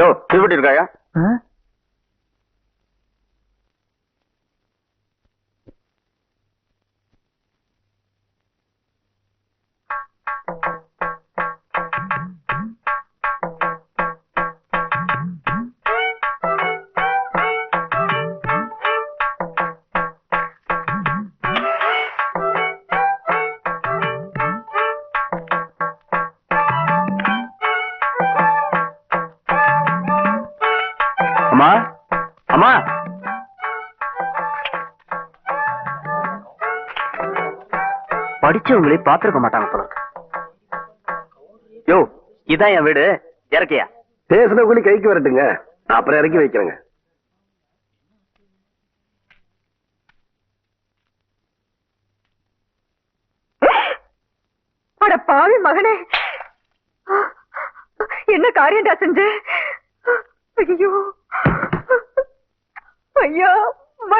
யோ தீவட்டி இருக்காயா அம்மா? அம்மா? படிச்சவங்களே பாத்துருக்க மாட்டாங்க போல. யோ இதான் என் வீடு. இறக்கியா? பேசுன கூலி கைக்கு வரட்டுங்க. நான் அப்புறம் இறக்கி வைக்கிறேங்க. அட பாவி மகனே. என்ன காரியம்டா செஞ்ச? ஐயா.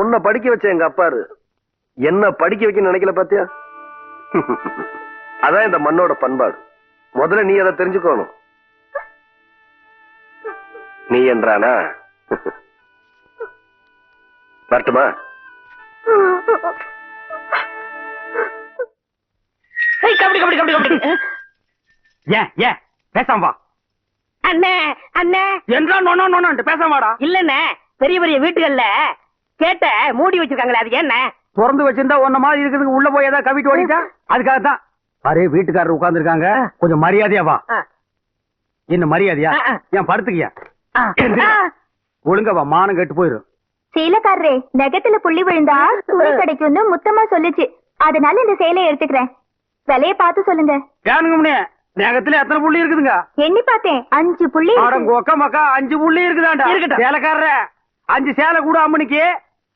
உன்னை படிக்க வச்ச எங்க அப்பாரு. என்ன படிக்க வைக்க நினைக்கல பாத்தியா? அதான் இந்த மண்ணோட பண்பாடு. முதல்ல நீ அதை தெரிஞ்சுக்கணும். நீ என்றானா? வரட்டுமா? ஏன் ஏன் பேசாம வா. அண்ணே அண்ணே. என்றா நோனோ நோனோன்ட்டு பேசாம வாடா. இல்லண்ணே பெரிய பெரிய வீட்டுகள்ல கேட்ட மூடி வச்சிருக்காங்களே அது என்ன? திறந்து வச்சிருந்தா உன்ன மாதிரி இருக்கிறதுக்கு உள்ள போய் ஏதாவது கவிட்டு ஓடிட்டா? அதுக்காக தான் அரே வீட்டுக்காரர் உட்கார்ந்து இருக்காங்க கொஞ்சம் மரியாதையா வா. என்ன மரியாதையா. ஏன் படுத்துக்கியா? ஒழுங்கா வா மானம் கெட்டு போயிரும் சீலக்காரரே நெகத்துல புள்ளி விழுந்தா துணி கிடைக்கும்னு முத்தமா சொல்லுச்சு. அதனால இந்த சேலையை எடுத்துக்கிறேன். விலைய பார்த்து சொல்லுங்க. நேகத்துல எத்தனை புள்ளி இருக்குதுங்க? எண்ணி பார்த்தேன். அஞ்சு புள்ளி இருக்கு. அட கொக்க மக்கா அஞ்சு புள்ளி இருக்குதாண்டா? இருக்கட்டும். சேலைக்காரர அஞ்சு சேலை கூட அம்மனுக்கு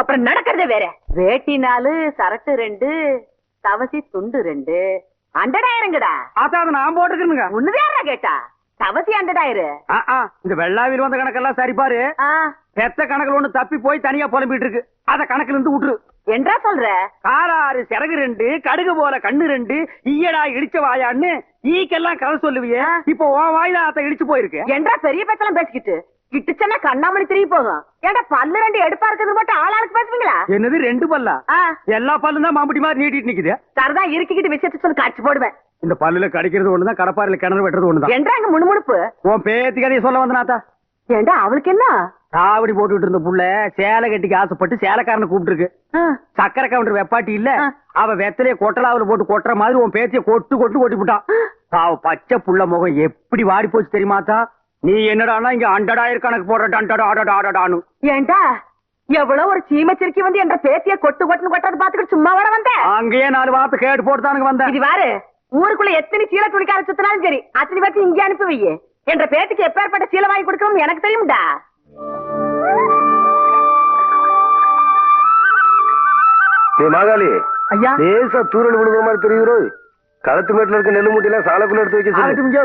அப்புறம் நடக்கிறதே வேற. வேட்டி நாலு சரட்டு ரெண்டு தவசி துண்டு ரெண்டு. அண்டடாயிரங்கடா. அதான் அதை நான் போட்டுக்கிறேனுங்க ஒண்ணுதாரா கேட்டா. தவசி அண்டடாயிரு. இந்த வெள்ளாவில் வந்த கணக்கெல்லாம் சரி பாரு. பெத்த கணக்குல ஒண்ணு தப்பி போய் தனியா புலம்பிட்டு இருக்கு அத கணக்குல இருந்து விட்டுரு. என்றா சொல்ற? காராறு சிறகு ரெண்டு கடுகு போல கண்ணு ரெண்டு. ஈயடா இடிச்ச வாயான்னு ஈக்கெல்லாம் கதை சொல்லுவியே. இப்போ உன் வாயில அத்த இடிச்சு போயிருக்கு. என்றா பெரிய பேச்செல்லாம் பேசிக்கிட்டு. கிட்டுச்சன்னா கண்ணாமணி திரும்பி போகும். ஏடா பல்லு ரெண்டு எடுப்பா இருக்கிறது மட்டும் ஆளாளுக்கு பேசுவீங்களா? என்னது ரெண்டு பல்லா? எல்லா பல்லும் தான் மாம்பட்டி மாதிரி நீட்டிட்டு நிக்குது. சரிதான் இருக்கிக்கிட்டு விஷயத்த சொல்லி காட்சி போடுவேன். இந்த பல்லுல கடிக்கிறது ஒண்ணுதான் கடப்பாறையில கிணறு வெட்டுறது ஒண்ணுதான். என்றா அங்க முணுமுணுப்பு? உன் பேத்தி கதையை சொல்ல வந்தனாத்தா ஏண்டா அவளுக்கு என்ன? காவடி போட்டுட்டு இருந்த புள்ள சேலை கட்டிக்கு ஆசைப்பட்டு சேலைக்காரனை கூப்பிட்டு இருக்கு ஆ, சக்கரை கவுண்டர் வெப்பாட்டி இல்ல. அவ வெத்தலைய கொட்டலாவுல போட்டு கொட்டுற மாதிரி உன் பேத்திய கொட்டு கொட்டு கொட்டி விட்டான். அவ பச்சை புள்ள முகம் எப்படி வாடி போச்சு தெரியுமாத்தா நீ என்னடானா இங்க அண்டடாயிரம் கணக்கு போடுற டண்டடா அடடா அடடான்னு ஏண்டா? எவ்வளவு ஒரு சீமச்சிருக்கி வந்து என்ற பேத்திய கொட்டு கொட்டுன்னு கொட்டது பாத்துக்கிட்டு சும்மா வர வந்த? அங்கேயே நாலு வார்த்தை கேட்டு போட்டுதானுங்க வந்தேன் இது வாரு ஊருக்குள்ள எத்தனை சீலை துணிக்கார சுத்தினாலும் சரி அத்தனை பேருக்கு இங்கே அனுப்பி வையே. என்ற பேத்துக்கு எப்பேற்பட்ட சீலை வாங்கி கொடுக்கணும்னு எனக்கு தெரியும்டா. ஏ மாகாளி ஐயா. லேசா தூரல் விழுகிற மாதிரி தெரியுறோ களத்து மேட்டுல இருக்க நெல்லு மூட்டையெல்லாம் சாலைக்குள்ள எடுத்து வைக்க சொல்லு.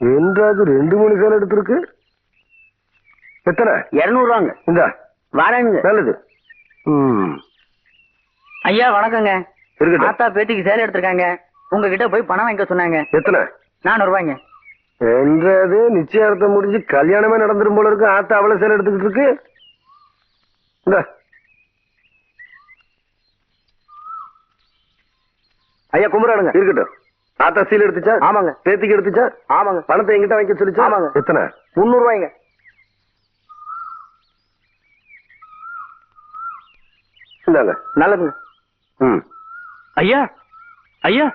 என்றாவது ரெண்டு மூணு சேலை எடுத்திருக்கு. எத்தனை? இருநூறு ரூபாங்க இந்த. வரேனுங்க நல்லது. ம். ஐயா வணக்கங்க. இருக்கட்டும். ஆத்தா பேத்திக்கு சேலை எடுத்திருக்காங்க. உங்ககிட்ட போய் பணம் வாங்கிக்க சொன்னாங்க. எத்தனை? நானூறு ரூபாய்ங்க என்றது நிச்சயார்த்தம் முடிஞ்சு கல்யாணமே நடந்துரும் போல இருக்கு. ஆத்தா அவ்வளவு சேலை எடுத்துக்கிட்டு இருக்கு. இந்த. ஐயா கும்பிடுறானுங்க. இருக்கட்டும். ஆத்தா சீல் எடுத்துச்சா? ஆமாங்க. பேத்திக்கு எடுத்துச்சா? ஆமாங்க. பணத்தை எங்கிட்ட வாங்கிக்க சொல்லிச்சா? ஆமாங்க. எத்தனை? முந்நூறு ரூபாய்ங்க இந்தாங்க. நல்லதுங்க. ம். ஐயா ஐயா.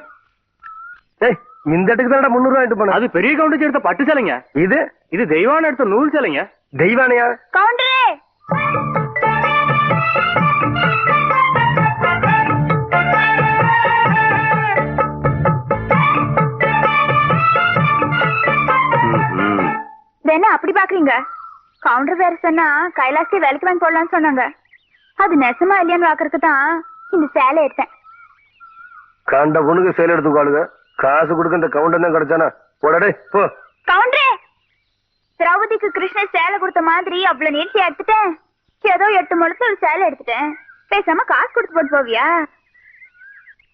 ஏய் இந்த இடத்துக்கு தானடா முந்நூறு ரூபாய் எடுத்து அது பெரிய கவுண்டிச்சு எடுத்த பட்டு சேலைங்க. இது? இது தெய்வான எடுத்த நூல் சேலைங்க. தெய்வானையா? கவுண்டரே! பாக்குறீங்க கவுண்டர் வேற சொன்னா கைலாசி வேலைக்கு வாங்கி போடலாம்னு சொன்னாங்க. அது நெசமா இல்லையான்னு பாக்குறதுக்கு தான் இந்த சேலை எடுத்தேன். கண்ட பொண்ணுக்கு சேலை எடுத்துக்காளுங்க காசு கொடுக்க இந்த கவுண்டர் தான் கிடைச்சானா? போடடே போ. கவுண்டரே! திரௌபதிக்கு கிருஷ்ணர் சேலை கொடுத்த மாதிரி அவ்வளவு நீட்டி எடுத்துட்டேன். ஏதோ எட்டு முழத்து ஒரு சேலை எடுத்துட்டேன். பேசாம காசு கொடுத்து போட்டு போவியா?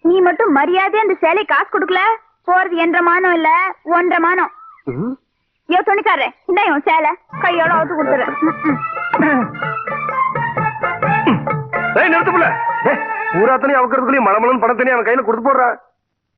நீ மட்டும் மரியாதை அந்த சேலை காசு கொடுக்கல? போறது என்ற மானம் இல்ல ஒன்றரை மானம். ஐயோ துணிக்காரே இந்த இவன் சேலை. கையோட அவுத்து கொடுத்துறேன் ஏய் நிறுத்து பூராத்தனையும் அவக்கிறதுக்குள்ளேயும் மலமலன்னு பணத்தனையும் அவன் கையில கொடுத்து போடுறான்